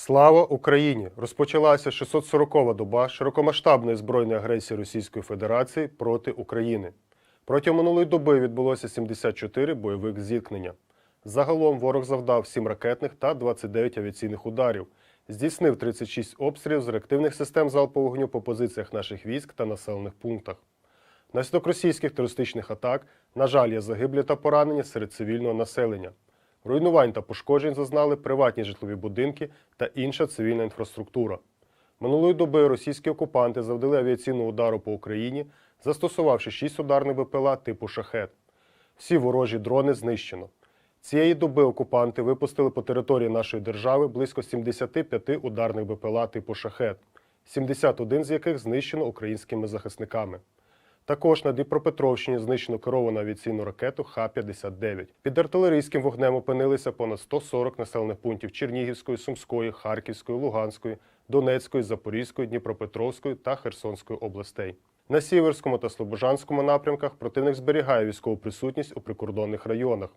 Слава Україні! Розпочалася 640-ва доба широкомасштабної збройної агресії Російської Федерації проти України. Протягом минулої доби відбулося 74 бойових зіткнення. Загалом ворог завдав 7 ракетних та 29 авіаційних ударів, здійснив 36 обстрілів з реактивних систем залпового вогню по позиціях наших військ та населених пунктах. Внаслідок російських терористичних атак, на жаль, є загиблі та поранені серед цивільного населення. Руйнувань та пошкоджень зазнали приватні житлові будинки та інша цивільна інфраструктура. Минулої доби російські окупанти завдали авіаційного удару по Україні, застосувавши 6 ударних БПЛА типу шахет. Всі ворожі дрони знищено. Цієї доби окупанти випустили по території нашої держави близько 75 ударних БПЛА типу шахет, 71 з яких знищено українськими захисниками. Також на Дніпропетровщині знищено керовану авіаційну ракету Х-59. Під артилерійським вогнем опинилися понад 140 населених пунктів Чернігівської, Сумської, Харківської, Луганської, Донецької, Запорізької, Дніпропетровської та Херсонської областей. На Сіверському та Слобожанському напрямках противник зберігає військову присутність у прикордонних районах,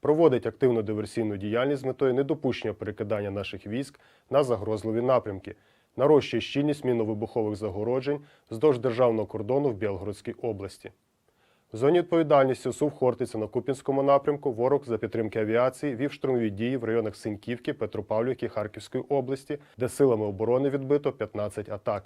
проводить активну диверсійну діяльність з метою недопущення перекидання наших військ на загрозливі напрямки, нарощує щільність мінно-вибухових загороджень вздовж державного кордону в Білгородській області. В зоні відповідальності СУВ Хортиця на Купінському напрямку ворог за підтримки авіації вів штурмові дії в районах Синьківки, Петропавлівки, Харківської області, де силами оборони відбито 15 атак.